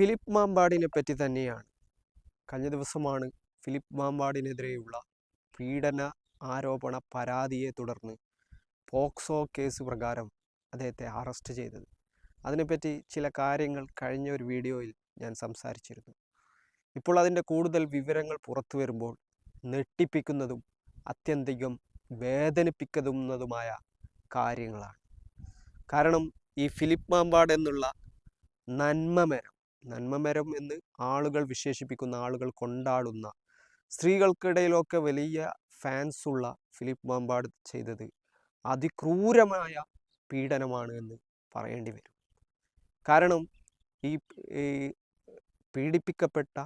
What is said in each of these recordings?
Philip മാമ്പാടിനെ പറ്റി തന്നെയാണ്. കഴിഞ്ഞ ദിവസമാണ് ഫിലിപ്പ് മാമ്പാടിനെതിരെയുള്ള പീഡന ആരോപണ പരാതിയെ തുടർന്ന് പോക്സോ കേസ് പ്രകാരം അദ്ദേഹത്തെ അറസ്റ്റ് ചെയ്തത്. അതിനെപ്പറ്റി ചില കാര്യങ്ങൾ കഴിഞ്ഞ ഒരു വീഡിയോയിൽ ഞാൻ സംസാരിച്ചിരുന്നു. ഇപ്പോൾ അതിന്റെ കൂടുതൽ വിവരങ്ങൾ പുറത്തു വരുമ്പോൾ നെട്ടിപ്പിക്കുന്നതും അത്യന്തികം വേദനിപ്പിക്കുന്നതുമായ കാര്യങ്ങളാണ്. കാരണം ഈ ഫിലിപ്പ് മാമ്പാട് എന്നുള്ള നന്മമരം നന്മമരം എന്ന് ആളുകൾ വിശേഷിപ്പിക്കുന്ന ആളുകൾ കൊണ്ടാടുന്ന സ്ത്രീകൾക്കിടയിലൊക്കെ വലിയ ഫാൻസുള്ള ഫിലിപ്പ് മാമ്പാട് ചെയ്തത് അതിക്രൂരമായ പീഡനമാണ് എന്ന് പറയേണ്ടി വരും. കാരണം ഈ പീഡിപ്പിക്കപ്പെട്ട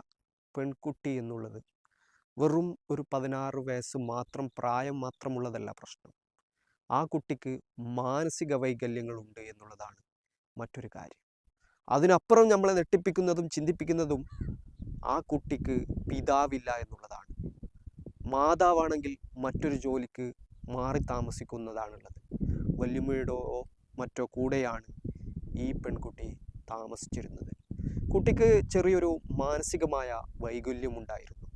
പെൺകുട്ടി എന്നുള്ളത് വെറും ഒരു പതിനാറ് വയസ്സ് മാത്രം പ്രായം മാത്രമുള്ളതല്ല പ്രശ്നം. ആ കുട്ടിക്ക് മാനസിക വൈകല്യങ്ങളുണ്ട് എന്നുള്ളതാണ് മറ്റൊരു കാര്യം. അതിനപ്പുറം നമ്മളെ നെട്ടിപ്പിക്കുന്നതും ചിന്തിപ്പിക്കുന്നതും ആ കുട്ടിക്ക് പിതാവില്ല എന്നുള്ളതാണ്. മാതാവാണെങ്കിൽ മറ്റൊരു ജോലിക്ക് മാറി താമസിക്കുന്നതാണുള്ളത്. വല്യമ്മയുടെയോ മറ്റോ കൂടെയാണ് ഈ പെൺകുട്ടി താമസിച്ചിരുന്നത്. കുട്ടിക്ക് ചെറിയൊരു മാനസികമായ വൈകല്യമുണ്ടായിരുന്നു.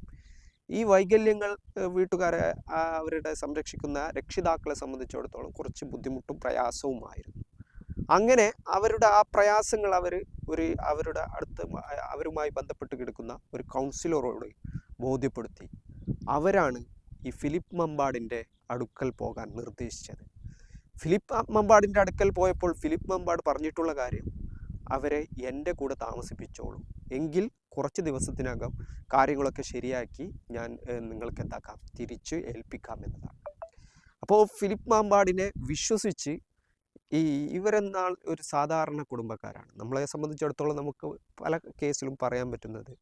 ഈ വൈകല്യങ്ങൾ വീട്ടുകാരെ അവരുടെ സംരക്ഷിക്കുന്ന രക്ഷിതാക്കളെ സംബന്ധിച്ചിടത്തോളം കുറച്ച് ബുദ്ധിമുട്ടും പ്രയാസവുമായിരുന്നു. അങ്ങനെ അവരുടെ ആ പ്രയാസങ്ങൾ അവർ ഒരു അവരുടെ അടുത്ത് അവരുമായി ബന്ധപ്പെട്ട് കിടക്കുന്ന ഒരു കൗൺസിലറോട് ബോധ്യപ്പെടുത്തി. അവരാണ് ഈ ഫിലിപ്പ് മമ്പാടിന്റെ അടുക്കൽ പോകാൻ നിർദ്ദേശിച്ചത്. ഫിലിപ്പ് മമ്പാടിന്റെ അടുക്കൽ പോയപ്പോൾ ഫിലിപ്പ് മമ്പാട് പറഞ്ഞിട്ടുള്ള കാര്യം അവരെ എന്റെ കൂടെ താമസിപ്പിച്ചോളൂ. എങ്കിൽ കുറച്ച് ദിവസത്തിനകം കാര്യങ്ങളൊക്കെ ശരിയാക്കി ഞാൻ നിങ്ങൾക്ക് എന്താക്കാം തിരിച്ച് ഏൽപ്പിക്കാം എന്നതാണ്. അപ്പോൾ ഫിലിപ്പ് മാമ്പാടിനെ വിശ്വസിച്ച് ഈ ഇവരെന്നാൽ ഒരു സാധാരണ കുടുംബക്കാരാണ്. നമ്മളെ സംബന്ധിച്ചിടത്തോളം നമുക്ക് പല കേസിലും പറയാൻ പറ്റുന്നത്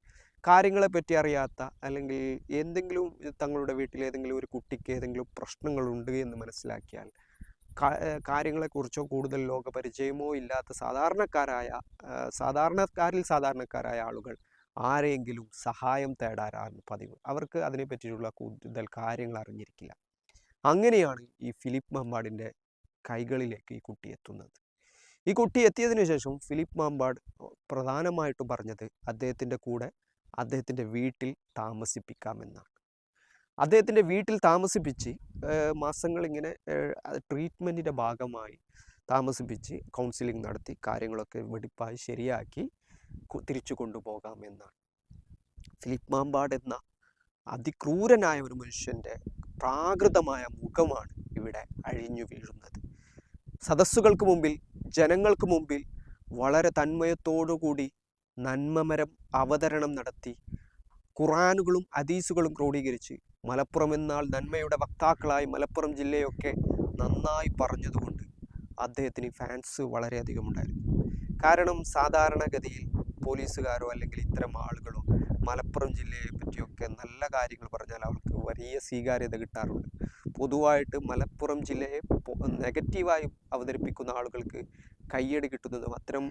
കാര്യങ്ങളെ പറ്റി അറിയാത്ത അല്ലെങ്കിൽ എന്തെങ്കിലും തങ്ങളുടെ വീട്ടിൽ ഏതെങ്കിലും ഒരു കുട്ടിക്ക് ഏതെങ്കിലും പ്രശ്നങ്ങളുണ്ട് എന്ന് മനസ്സിലാക്കിയാൽ കാര്യങ്ങളെക്കുറിച്ചോ കൂടുതൽ ലോകപരിചയമോ ഇല്ലാത്ത സാധാരണക്കാരായ സാധാരണക്കാരിൽ സാധാരണക്കാരായ ആളുകൾ ആരെങ്കിലും സഹായം തേടാറാണ് പതിവ്. അവർക്ക് അതിനെ കൂടുതൽ കാര്യങ്ങൾ അറിഞ്ഞിരിക്കില്ല. അങ്ങനെയാണ് ഈ ഫിലിപ്പ് മമ്പാടിന്റെ കൈകളിലേക്ക് ഈ കുട്ടി എത്തുന്നത്. ഈ കുട്ടി എത്തിയതിനു ശേഷം ഫിലിപ്പ് മാമ്പാട് പ്രധാനമായിട്ടും പറഞ്ഞത് അദ്ദേഹത്തിന്റെ കൂടെ അദ്ദേഹത്തിന്റെ വീട്ടിൽ താമസിപ്പിക്കാമെന്നാണ് അദ്ദേഹത്തിന്റെ വീട്ടിൽ താമസിപ്പിച്ച് മാസങ്ങൾ മാസങ്ങളിങ്ങനെ ട്രീറ്റ്മെന്റിന്റെ ഭാഗമായി താമസിപ്പിച്ച് കൗൺസിലിംഗ് നടത്തി കാര്യങ്ങളൊക്കെ വെടിപ്പായി ശരിയാക്കി തിരിച്ചു കൊണ്ടുപോകാമെന്നാണ് ഫിലിപ്പ് മാമ്പാട് എന്ന അതിക്രൂരനായ ഒരു മനുഷ്യന്റെ പ്രാകൃതമായ മുഖമാണ് ഇവിടെ അഴിഞ്ഞു വീഴുന്നത്. സദസ്സുകൾക്ക് മുമ്പിൽ ജനങ്ങൾക്ക് മുമ്പിൽ വളരെ തന്മയത്തോടുകൂടി നന്മമരം അവതരണം നടത്തി. ഖുറാനുകളും ഹദീസുകളും ക്രോഡീകരിച്ച് മലപ്പുറം എന്നാൽ നന്മയുടെ വക്താക്കളായി മലപ്പുറം ജില്ലയൊക്കെ നന്നായി പറഞ്ഞതുകൊണ്ട് അദ്ദേഹത്തിന് ഫാൻസ് വളരെയധികം ഉണ്ടായിരുന്നു. കാരണം സാധാരണഗതിയിൽ പോലീസുകാരോ അല്ലെങ്കിൽ ഇത്തരം ആളുകളോ മലപ്പുറം ജില്ലയെ പറ്റിയൊക്കെ നല്ല കാര്യങ്ങൾ പറഞ്ഞാൽ അവർക്ക് വലിയ സ്വീകാര്യത കിട്ടാറുണ്ട്. പൊതുവായിട്ട് മലപ്പുറം ജില്ലയെ നെഗറ്റീവായി അവതരിപ്പിക്കുന്ന ആളുകൾക്ക് കയ്യടി കിട്ടുന്നതും അത്തരം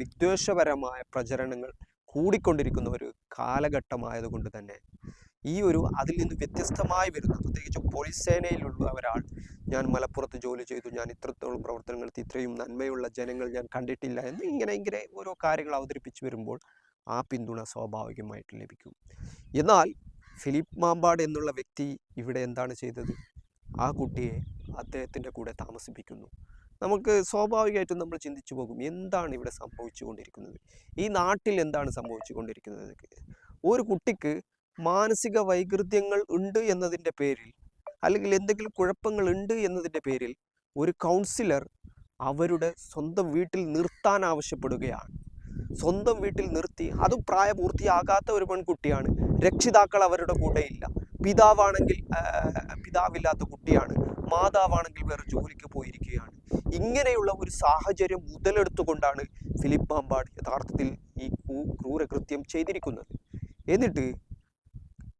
വിദ്വേഷപരമായ പ്രചരണങ്ങൾ കൂടിക്കൊണ്ടിരിക്കുന്ന ഒരു കാലഘട്ടമായതുകൊണ്ട് തന്നെ ഈ ഒരു അതിൽ നിന്ന് വ്യത്യസ്തമായി വരുന്ന പ്രത്യേകിച്ച് പോലീസ് സേനയിലുള്ള ഒരാൾ ഞാൻ മലപ്പുറത്ത് ജോലി ചെയ്തു. ഞാൻ ഇത്രത്തോളം പ്രവർത്തനങ്ങൾ ഇത്രയും നന്മയുള്ള ജനങ്ങൾ ഞാൻ കണ്ടിട്ടില്ല എന്ന് ഇങ്ങനെ ഇങ്ങനെ ഓരോ കാര്യങ്ങൾ അവതരിപ്പിച്ച് വരുമ്പോൾ ആ പിന്തുണ സ്വാഭാവികമായിട്ട് ലഭിക്കും. എന്നാൽ ഫിലിപ്പ് മാമ്പാട് എന്നുള്ള വ്യക്തി ഇവിടെ എന്താണ് ചെയ്തത്? ആ കുട്ടിയെ അദ്ദേഹത്തിന്റെ കൂടെ താമസിപ്പിക്കുന്നു. നമുക്ക് സ്വാഭാവികമായിട്ടും നമ്മൾ ചിന്തിച്ചു പോകും എന്താണ് ഇവിടെ സംഭവിച്ചു കൊണ്ടിരിക്കുന്നത് ഈ നാട്ടിൽ എന്താണ് സംഭവിച്ചു കൊണ്ടിരിക്കുന്നത് ഒരു കുട്ടിക്ക് മാനസിക വൈകൃതങ്ങൾ ഉണ്ട് എന്നതിന്റെ പേരിൽ അല്ലെങ്കിൽ എന്തെങ്കിലും കുഴപ്പങ്ങൾ ഉണ്ട് എന്നതിന്റെ പേരിൽ ഒരു കൗൺസിലർ അവരുടെ സ്വന്തം വീട്ടിൽ നിർത്താൻ ആവശ്യപ്പെടുകയാണ്. സ്വന്തം വീട്ടിൽ നിർത്തി അതും പ്രായപൂർത്തിയാകാത്ത ഒരു പെൺകുട്ടിയാണ്. രക്ഷിതാക്കൾ അവരുടെ കൂടെയില്ല പിതാവാണെങ്കിൽ പിതാവില്ലാത്ത കുട്ടിയാണ്. മാതാവാണെങ്കിൽ വേറെ ജോലിക്ക് പോയിരിക്കുകയാണ്. ഇങ്ങനെയുള്ള ഒരു സാഹചര്യം മുതലെടുത്തുകൊണ്ടാണ് ഫിലിപ്പ് മാമ്പാട് യഥാർത്ഥത്തിൽ ഈ ക്രൂരകൃത്യം ചെയ്തിരിക്കുന്നത്. എന്നിട്ട്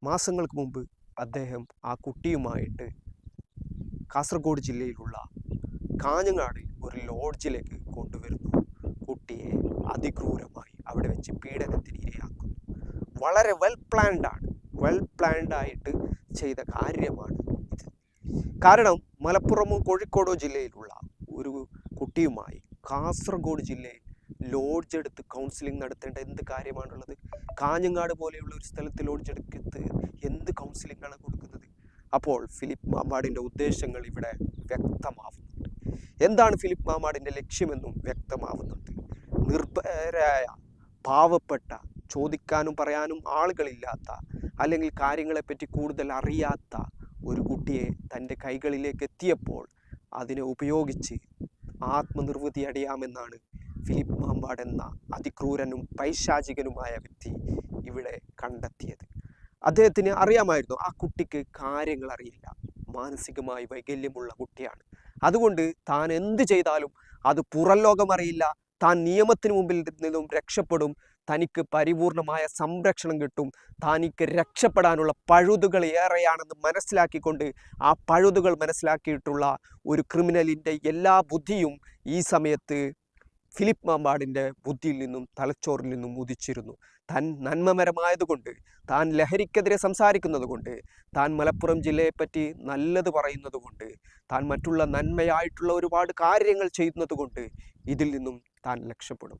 മാസങ്ങൾക്ക് മുമ്പ് അദ്ദേഹം ആ കുട്ടിയുമായിട്ട് കാസർഗോഡ് ജില്ലയിലുള്ള കാഞ്ഞങ്ങാട് ഒരു ലോഡ്ജിലേക്ക് കൊണ്ടുവരുന്നു. കുട്ടിയെ അതിക്രൂരമായി അവിടെ വെച്ച് പീഡനത്തിന് ഇരയാക്കുന്നു. വളരെ വെൽ പ്ലാൻഡ് ആണ്. വെൽ പ്ലാൻഡ് ആയിട്ട് ചെയ്ത കാര്യമാണ് ഇത്. കാരണം മലപ്പുറമോ കോഴിക്കോടോ ജില്ലയിലുള്ള ഒരു കുട്ടിയുമായി കാസർഗോഡ് ജില്ലയിൽ ലോഡ്ജ് എടുത്ത് കൗൺസിലിംഗ് നടത്തേണ്ട എന്ത് കാര്യമാണുള്ളത്? കാഞ്ഞങ്ങാട് പോലെയുള്ള ഒരു സ്ഥലത്ത് ലോഡ്ജ് എടുക്കത്ത് എന്ത് കൗൺസിലിംഗാണ് കൊടുക്കുന്നത്? അപ്പോൾ ഫിലിപ്പ് മാമ്പാടിന്റെ ഉദ്ദേശങ്ങൾ ഇവിടെ വ്യക്തമാവുന്നുണ്ട്. എന്താണ് ഫിലിപ്പ് മാമ്പാടിന്റെ ലക്ഷ്യമെന്നും വ്യക്തമാവുന്നുണ്ട്. നിർഭയരായ പാവപ്പെട്ട ചോദിക്കാനും പറയാനും ആളുകളില്ലാത്ത അല്ലെങ്കിൽ കാര്യങ്ങളെപ്പറ്റി കൂടുതൽ അറിയാത്ത ഒരു കുട്ടിയെ തന്റെ കൈകളിലേക്ക് എത്തിയപ്പോൾ അതിനെ ഉപയോഗിച്ച് ആത്മനിർവൃതി അടയാമെന്നാണ് ഫിലിപ്പ് മാമ്പാട് എന്ന അതിക്രൂരനും പൈശാചികനുമായ വ്യക്തി ഇവിടെ കണ്ടെത്തിയത്. അദ്ദേഹത്തിന് അറിയാമായിരുന്നു ആ കുട്ടിക്ക് കാര്യങ്ങൾ അറിയില്ല. മാനസികമായി വൈകല്യമുള്ള കുട്ടിയാണ്. അതുകൊണ്ട് താൻ എന്ത് ചെയ്താലും അത് പുറം ലോകം അറിയില്ല താൻ നിയമത്തിന് മുമ്പിൽ നിന്നും രക്ഷപ്പെടും. തനിക്ക് പരിപൂർണമായ സംരക്ഷണം കിട്ടും. തനിക്ക് രക്ഷപ്പെടാനുള്ള പഴുതുകൾ ഏറെയാണെന്ന് മനസ്സിലാക്കിക്കൊണ്ട് ആ പഴുതുകൾ മനസ്സിലാക്കിയിട്ടുള്ള ഒരു ക്രിമിനലിന്റെ എല്ലാ ബുദ്ധിയും ഈ സമയത്ത് ഫിലിപ്പ് മാമ്പാടിന്റെ ബുദ്ധിയിൽ നിന്നും തലച്ചോറിൽ നിന്നും ഉദിച്ചിരുന്നു. താൻ നന്മമരമായതുകൊണ്ട് താൻ ലഹരിക്കെതിരെ സംസാരിക്കുന്നത് കൊണ്ട് താൻ മലപ്പുറം ജില്ലയെപ്പറ്റി നല്ലത് പറയുന്നത് കൊണ്ട് താൻ മറ്റുള്ള നന്മയായിട്ടുള്ള ഒരുപാട് കാര്യങ്ങൾ ചെയ്യുന്നത് കൊണ്ട് ഇതിൽ നിന്നും താൻ രക്ഷപ്പെടും.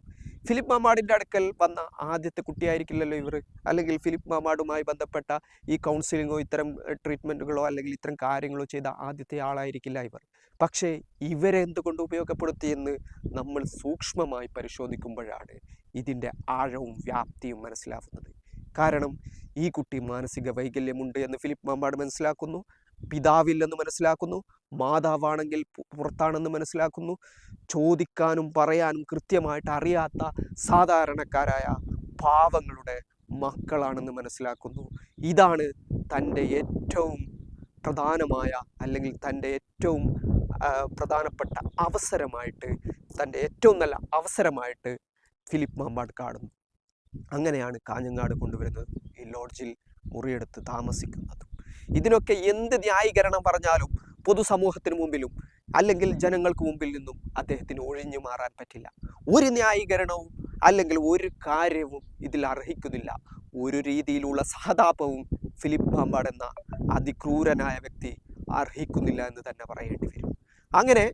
ഫിലിപ്പ് മാമാടിന്റെ അടുക്കൽ വന്ന ആദ്യത്തെ കുട്ടിയായിരിക്കില്ലല്ലോ ഇവർ? അല്ലെങ്കിൽ ഫിലിപ്പ് മാമാടുമായി ബന്ധപ്പെട്ട ഈ കൗൺസിലിങ്ങോ ഇത്തരം ട്രീറ്റ്മെന്റുകളോ അല്ലെങ്കിൽ ഇത്തരം കാര്യങ്ങളോ ചെയ്ത ആദ്യത്തെ ആളായിരിക്കില്ല ഇവർ. പക്ഷേ ഇവരെ എന്തുകൊണ്ട് ഉപയോഗപ്പെടുത്തിയെന്ന് നമ്മൾ സൂക്ഷ്മമായി പരിശോധിക്കുമ്പോഴാണ് ഇതിന്റെ ആഴവും വ്യാപ്തിയും മനസ്സിലാവുന്നത്. കാരണം ഈ കുട്ടി മാനസിക വൈകല്യമുണ്ട് എന്ന് ഫിലിപ്പ് മാമ്പാട് മനസ്സിലാക്കുന്നു. പിതാവില്ലെന്ന് മനസ്സിലാക്കുന്നു. മാതാവാണെങ്കിൽ പുറത്താണെന്ന് മനസ്സിലാക്കുന്നു. ചോദിക്കാനും പറയാനും കൃത്യമായിട്ട് അറിയാത്ത സാധാരണക്കാരായ പാവങ്ങളുടെ മക്കളാണെന്ന് മനസ്സിലാക്കുന്നു. ഇതാണ് തന്റെ ഏറ്റവും പ്രധാനമായ അല്ലെങ്കിൽ തന്റെ ഏറ്റവും പ്രധാനപ്പെട്ട അവസരമായിട്ട് തന്റെ ഏറ്റവും നല്ല അവസരമായിട്ട് ഫിലിപ്പ് മാമ്പാട് കാടും അങ്ങനെയാണ് കാഞ്ഞങ്ങാട് കൊണ്ടുവരുന്നത്. ഈ ലോഡ്ജിൽ മുറിയെടുത്ത് താമസിക്കുന്നതും. ഇതിനൊക്കെ എന്ത് ന്യായീകരണം പറഞ്ഞാലും പൊതുസമൂഹത്തിന് മുമ്പിലും അല്ലെങ്കിൽ ജനങ്ങൾക്ക് മുമ്പിൽ നിന്നും അദ്ദേഹത്തിന് ഒഴിഞ്ഞു മാറാൻ പറ്റില്ല. ഒരു ന്യായീകരണവും അല്ലെങ്കിൽ ഒരു കാര്യവും ഇതിൽ അർഹിക്കുന്നില്ല. ഒരു രീതിയിലുള്ള സഹതാപവും ഫിലിപ്പ് മാമ്പാട് എന്ന അതിക്രൂരനായ വ്യക്തി അർഹിക്കുന്നില്ല എന്ന് തന്നെ പറയേണ്ടി വരും. അങ്ങനെ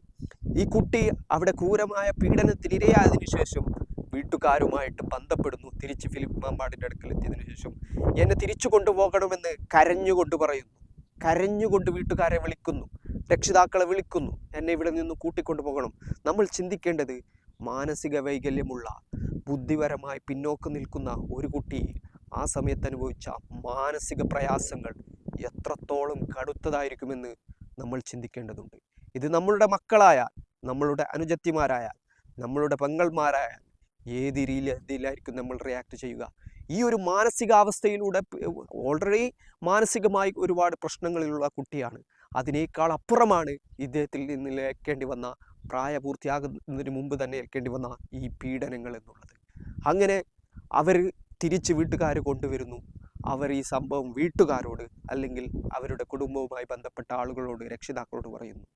ഈ കുട്ടി അവിടെ ക്രൂരമായ പീഡനത്തിനിരയായതിനു ശേഷം വീട്ടുകാരുമായിട്ട് ബന്ധപ്പെടുന്നു. തിരിച്ച് ഫിലിപ്പ് മാമ്പാടിന്റെ അടുക്കൽ എത്തിയതിനു ശേഷം എന്നെ തിരിച്ചു കൊണ്ടുപോകണമെന്ന് കരഞ്ഞുകൊണ്ട് പറയുന്നു. കരഞ്ഞുകൊണ്ട് വീട്ടുകാരെ വിളിക്കുന്നു. രക്ഷിതാക്കളെ വിളിക്കുന്നു. എന്നെ ഇവിടെ നിന്ന് കൂട്ടിക്കൊണ്ടു പോകണം. നമ്മൾ ചിന്തിക്കേണ്ടത് മാനസിക വൈകല്യമുള്ള ബുദ്ധിപരമായി പിന്നോക്കം നിൽക്കുന്ന ഒരു കുട്ടി ആ സമയത്ത് അനുഭവിച്ച മാനസിക പ്രയാസങ്ങൾ എത്രത്തോളം കടുത്തതായിരിക്കുമെന്ന് നമ്മൾ ചിന്തിക്കേണ്ടതുണ്ട്. ഇത് നമ്മളുടെ മക്കളായാൽ നമ്മളുടെ അനുജത്തിമാരായാൽ നമ്മളുടെ പെങ്ങൾമാരായാൽ ഏത് രീതിയിലായിരിക്കും നമ്മൾ റിയാക്ട് ചെയ്യുക? ഈ ഒരു മാനസികാവസ്ഥയിലൂടെ ഓൾറെഡി മാനസികമായി ഒരുപാട് പ്രശ്നങ്ങളിലുള്ള കുട്ടിയാണ്. അതിനേക്കാൾ അപ്പുറമാണ് ഇദ്ദേഹത്തിൽ നിന്ന് ഏൽക്കേണ്ടി വന്ന പ്രായപൂർത്തിയാകുന്നതിന് മുമ്പ് തന്നെ ഏൽക്കേണ്ടി വന്ന ഈ പീഡനങ്ങൾ എന്നുള്ളത്. അങ്ങനെ അവർ തിരിച്ച് വീട്ടുകാർ കൊണ്ടുവരുന്നു. അവർ ഈ സംഭവം വീട്ടുകാരോട് അല്ലെങ്കിൽ അവരുടെ കുടുംബവുമായി ബന്ധപ്പെട്ട ആളുകളോട് രക്ഷിതാക്കളോട് പറയുന്നു.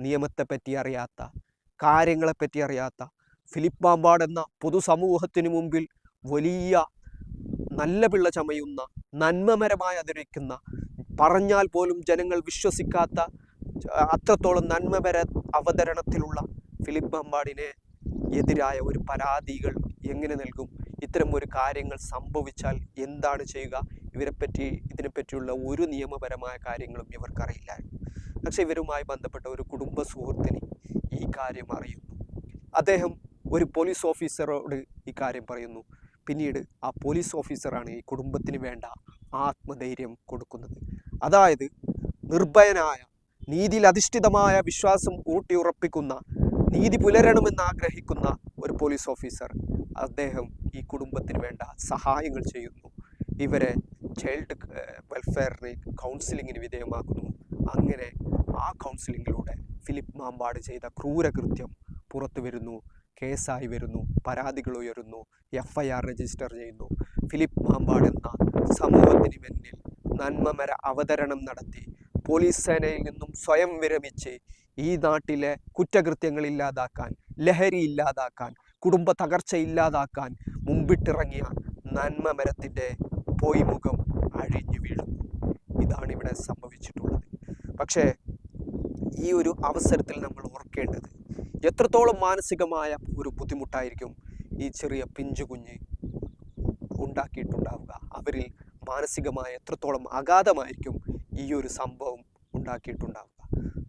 നിയമത്തെപ്പറ്റി അറിയാത്ത കാര്യങ്ങളെപ്പറ്റി അറിയാത്ത ഫിലിപ്പ് മാമ്പാട് എന്ന പൊതുസമൂഹത്തിന് മുമ്പിൽ വലിയ നല്ല പിള്ള ചമയുന്ന നന്മമരമായി അതിരിക്കുന്ന പറഞ്ഞാൽ പോലും ജനങ്ങൾ വിശ്വസിക്കാത്ത അത്രത്തോളം നന്മപര അവതരണത്തിലുള്ള ഫിലിപ്പ് മാമ്പാടിനെ എതിരായ ഒരു പരാതികൾ എങ്ങനെ നൽകും? ഇത്തരം ഒരു കാര്യങ്ങൾ സംഭവിച്ചാൽ എന്താണ് ചെയ്യുക? ഇവരെപ്പറ്റി ഇതിനെപ്പറ്റിയുള്ള ഒരു നിയമപരമായ കാര്യങ്ങളും ഇവർക്കറിയില്ലായിരുന്നു. പക്ഷെ ഇവരുമായി ബന്ധപ്പെട്ട ഒരു കുടുംബ സുഹൃത്തിന് ഈ കാര്യം അറിയുന്നു. അദ്ദേഹം ഒരു പോലീസ് ഓഫീസറോട് ഈ കാര്യം പറയുന്നു. പിന്നീട് ആ പോലീസ് ഓഫീസറാണ് ഈ കുടുംബത്തിന് വേണ്ട ആത്മധൈര്യം കൊടുക്കുന്നത്. അതായത് നിർഭയനായ നീതിയിൽ അധിഷ്ഠിതമായ വിശ്വാസം ഊട്ടിയുറപ്പിക്കുന്ന നീതി പുലരണമെന്ന് ആഗ്രഹിക്കുന്ന ഒരു പോലീസ് ഓഫീസർ അദ്ദേഹം ഈ കുടുംബത്തിന് വേണ്ട സഹായങ്ങൾ ചെയ്യുന്നു. ഇവരെ ചൈൽഡ് വെൽഫെയറിന് കൗൺസിലിങ്ങിന് വിധേയമാക്കുന്നു. അങ്ങനെ ആ കൗൺസിലിങ്ങിലൂടെ ഫിലിപ്പ് മാമ്പാട് ചെയ്ത ക്രൂരകൃത്യം പുറത്തു വരുന്നു കേസായി വരുന്നു. പരാതികൾ ഉയരുന്നു. എഫ് ഐ ആർ രജിസ്റ്റർ ചെയ്യുന്നു. ഫിലിപ്പ് മാമ്പാട് എന്ന സമൂഹത്തിന് മുന്നിൽ നന്മമര അവതരണം നടത്തി. പോലീസ് സേനയിൽ നിന്നും സ്വയം വിരമിച്ച് ഈ നാട്ടിലെ കുറ്റകൃത്യങ്ങൾ ഇല്ലാതാക്കാൻ ലഹരി ഇല്ലാതാക്കാൻ കുടുംബ തകർച്ച ഇല്ലാതാക്കാൻ മുമ്പിട്ടിറങ്ങിയ നന്മമരത്തിന്റെ പൊയ്മുഖം അഴിഞ്ഞു വീഴുന്നു. ഇതാണ് ഇവിടെ സംഭവിച്ചിട്ടുള്ളത്. പക്ഷേ ഈ ഒരു അവസരത്തിൽ നമ്മൾ ഓർക്കേണ്ടത് എത്രത്തോളം മാനസികമായ ഒരു ബുദ്ധിമുട്ടായിരിക്കും ഈ ചെറിയ പിഞ്ചു കുഞ്ഞ് ഉണ്ടാക്കിയിട്ടുണ്ടാവുക? അവരിൽ മാനസികമായ എത്രത്തോളം അഗാധമായിരിക്കും ഈ ഒരു സംഭവം ഉണ്ടാക്കിയിട്ടുണ്ടാവുക?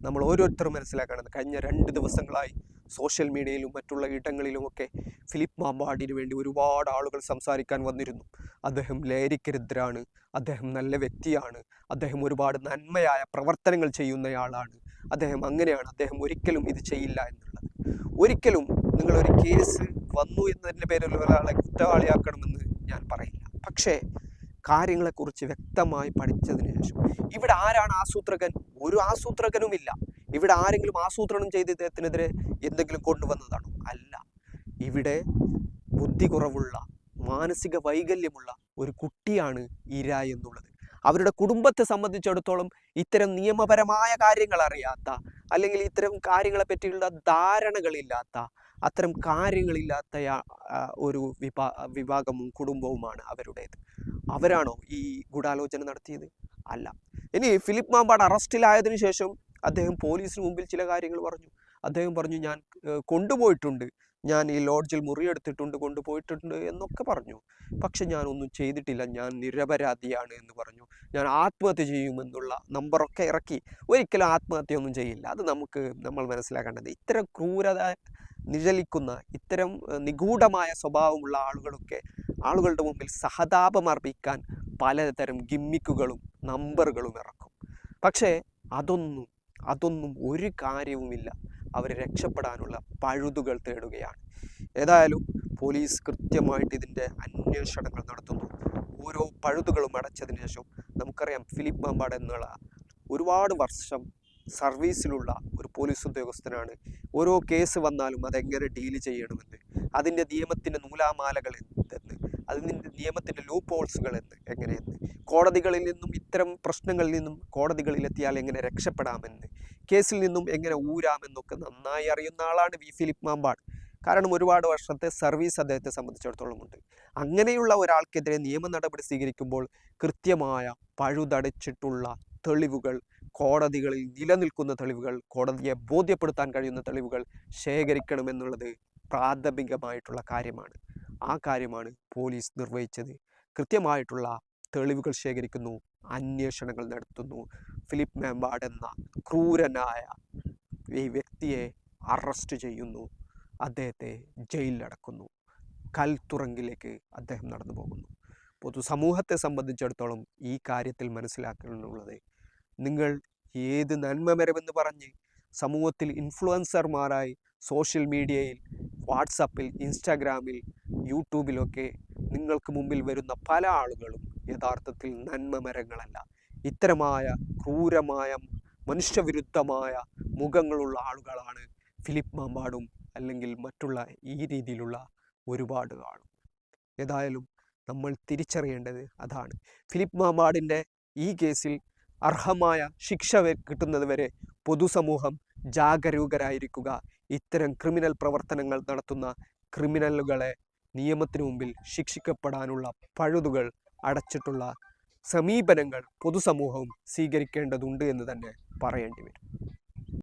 നമ്മൾ ഓരോരുത്തരും മനസ്സിലാക്കണം കഴിഞ്ഞ രണ്ട് ദിവസങ്ങളായി സോഷ്യൽ മീഡിയയിലും മറ്റുള്ള ഇടങ്ങളിലുമൊക്കെ ഫിലിപ്പ് മാമ്പാടിന് വേണ്ടി ഒരുപാട് ആളുകൾ സംസാരിക്കാൻ വന്നിരുന്നു. അദ്ദേഹം ലഹരിക്കരുദ്രാണ് അദ്ദേഹം നല്ല വ്യക്തിയാണ് അദ്ദേഹം ഒരുപാട് നന്മയായ പ്രവർത്തനങ്ങൾ ചെയ്യുന്നയാളാണ് അദ്ദേഹം അങ്ങനെയാണ്. അദ്ദേഹം ഒരിക്കലും ഇത് ചെയ്യില്ല എന്നുള്ളത്. ഒരിക്കലും നിങ്ങളൊരു കേസ് വന്നു എന്നതിന്റെ പേരിൽ ഒരാളെ കുറ്റവാളിയാക്കണമെന്ന് ഞാൻ പറയില്ല. പക്ഷേ കാര്യങ്ങളെക്കുറിച്ച് വ്യക്തമായി പഠിച്ചതിന് ശേഷം ഇവിടെ ആരാണ് ആസൂത്രകൻ? ഒരു ആസൂത്രകനുമില്ല. ഇവിടെ ആരെങ്കിലും ആസൂത്രണം ചെയ്ത് ഇദ്ദേഹത്തിനെതിരെ എന്തെങ്കിലും കൊണ്ടുവന്നതാണോ? അല്ല. ഇവിടെ ബുദ്ധി കുറവുള്ള മാനസിക വൈകല്യമുള്ള ഒരു കുട്ടിയാണ് ഇര എന്നുള്ളത്. അവരുടെ കുടുംബത്തെ സംബന്ധിച്ചിടത്തോളം ഇത്തരം നിയമപരമായ കാര്യങ്ങൾ അറിയാത്ത അല്ലെങ്കിൽ ഇത്തരം കാര്യങ്ങളെ പറ്റിയുള്ള ധാരണകളില്ലാത്ത അത്തരം കാര്യങ്ങളില്ലാത്ത ഒരു വിഭാ വിഭാഗവും കുടുംബവുമാണ് അവരുടേത്. അവരാണോ ഈ ഗൂഢാലോചന നടത്തിയത്? അല്ല. ഇനി ഫിലിപ്പ് മാമ്പാട് അറസ്റ്റിലായതിനു ശേഷം അദ്ദേഹം പോലീസിന് മുമ്പിൽ ചില കാര്യങ്ങൾ പറഞ്ഞു. അദ്ദേഹം പറഞ്ഞു ഞാൻ കൊണ്ടുപോയിട്ടുണ്ട്. ഞാൻ ഈ ലോഡ്ജിൽ മുറിയെടുത്തിട്ടുണ്ട് കൊണ്ടുപോയിട്ടുണ്ട് എന്നൊക്കെ പറഞ്ഞു. പക്ഷെ ഞാനൊന്നും ചെയ്തിട്ടില്ല. ഞാൻ നിരപരാധിയാണ് എന്ന് പറഞ്ഞു. ഞാൻ ആത്മഹത്യ ചെയ്യുമെന്നുള്ള നമ്പറൊക്കെ ഇറക്കി. ഒരിക്കലും ആത്മഹത്യ ഒന്നും ചെയ്യില്ല. അത് നമുക്ക് നമ്മൾ മനസ്സിലാക്കേണ്ടത് ഇത്തരം ക്രൂരത നിഴലിക്കുന്ന ഇത്തരം നിഗൂഢമായ സ്വഭാവമുള്ള ആളുകളൊക്കെ ആളുകളുടെ മുമ്പിൽ സഹതാപം അർപ്പിക്കാൻ പലതരം ഗിമ്മിക്കുകളും നമ്പറുകളും ഇറക്കും. പക്ഷേ അതൊന്നും അതൊന്നും ഒരു കാര്യവുമില്ല. അവർ രക്ഷപ്പെടാനുള്ള പഴുതുകൾ തേടുകയാണ്. ഏതായാലും പോലീസ് കൃത്യമായിട്ട് ഇതിന്റെ അന്വേഷണങ്ങൾ നടത്തുന്നു. ഓരോ പഴുതുകളും അടച്ചതിന് ശേഷം നമുക്കറിയാം ഫിലിപ്പ് മാമ്പാട് എന്നുള്ള ഒരുപാട് വർഷം സർവീസിലുള്ള ഒരു പോലീസ് ഉദ്യോഗസ്ഥനാണ്. ഓരോ കേസ് വന്നാലും അതെങ്ങനെ ഡീൽ ചെയ്യണമെന്ന് അതിന്റെ നിയമത്തിന്റെ നൂലാമാലകൾ എന്തെന്ന് അതിന്റെ നിയമത്തിന്റെ ലൂപ്പ് ഹോൾസുകൾ എന്ന് എങ്ങനെയെന്ന് കോടതികളിൽ നിന്നും ഇത്തരം പ്രശ്നങ്ങളിൽ നിന്നും കോടതികളിലെത്തിയാൽ എങ്ങനെ രക്ഷപ്പെടാമെന്ന് കേസിൽ നിന്നും എങ്ങനെ ഊരാമെന്നൊക്കെ നന്നായി അറിയുന്ന ആളാണ് വി. ഫിലിപ്പ് മാമ്പാട്. കാരണം ഒരുപാട് വർഷത്തെ സർവീസ് അദ്ദേഹത്തെ സംബന്ധിച്ചിടത്തോളം ഉണ്ട്. അങ്ങനെയുള്ള ഒരാൾക്കെതിരെ നിയമ നടപടി സ്വീകരിക്കുമ്പോൾ കൃത്യമായ പഴുതടച്ചിട്ടുള്ള തെളിവുകൾ കോടതികളിൽ നിലനിൽക്കുന്ന തെളിവുകൾ കോടതിയെ ബോധ്യപ്പെടുത്താൻ കഴിയുന്ന തെളിവുകൾ ശേഖരിക്കണമെന്നുള്ളത് പ്രാഥമികമായിട്ടുള്ള കാര്യമാണ്. ആ കാര്യമാണ് പോലീസ് നിർവഹിച്ചത്. കൃത്യമായിട്ടുള്ള തെളിവുകൾ ശേഖരിക്കുന്നു അന്വേഷണങ്ങൾ നടത്തുന്നു. ഫിലിപ്പ് മേമ്പാട് എന്ന ക്രൂരനായ ഈ വ്യക്തിയെ അറസ്റ്റ് ചെയ്യുന്നു. അദ്ദേഹത്തെ ജയിലിലടക്കുന്നു. കൽത്തുറങ്കിലേക്ക് അദ്ദേഹം നടന്നു പോകുന്നു. പൊതുസമൂഹത്തെ സംബന്ധിച്ചിടത്തോളം ഈ കാര്യത്തിൽ മനസ്സിലാക്കാനുള്ളത് നിങ്ങൾ ഏത് നന്മമരമെന്ന് പറഞ്ഞ് സമൂഹത്തിൽ ഇൻഫ്ലുവൻസർമാരായി സോഷ്യൽ മീഡിയയിൽ വാട്സപ്പിൽ ഇൻസ്റ്റാഗ്രാമിൽ യൂട്യൂബിലൊക്കെ നിങ്ങൾക്ക് മുമ്പിൽ വരുന്ന പല ആളുകളും യഥാർത്ഥത്തിൽ നന്മമരങ്ങളല്ല. ഇത്തരമായ ക്രൂരമായ മനുഷ്യവിരുദ്ധമായ മുഖങ്ങളുള്ള ആളുകളാണ് ഫിലിപ്പ് മാമ്പാടും അല്ലെങ്കിൽ മറ്റുള്ള ഈ രീതിയിലുള്ള ഒരുപാട് ആളും. ഏതായാലും നമ്മൾ തിരിച്ചറിയേണ്ടത് അതാണ്. ഫിലിപ്പ് മാമ്പാടിന്റെ ഈ കേസിൽ അർഹമായ ശിക്ഷ വെ- കിട്ടുന്നത് വരെ പൊതുസമൂഹം ജാഗരൂകരായിരിക്കുക. ഇത്തരം ക്രിമിനൽ പ്രവർത്തനങ്ങൾ നടത്തുന്ന ക്രിമിനലുകളെ നിയമത്തിനു മുമ്പിൽ ശിക്ഷിക്കപ്പെടാനുള്ള പഴുതുകൾ അടച്ചിട്ടുള്ള സമീപനങ്ങൾ പൊതുസമൂഹവും സ്വീകരിക്കേണ്ടതുണ്ട് എന്ന് തന്നെ പറയേണ്ടി വരും.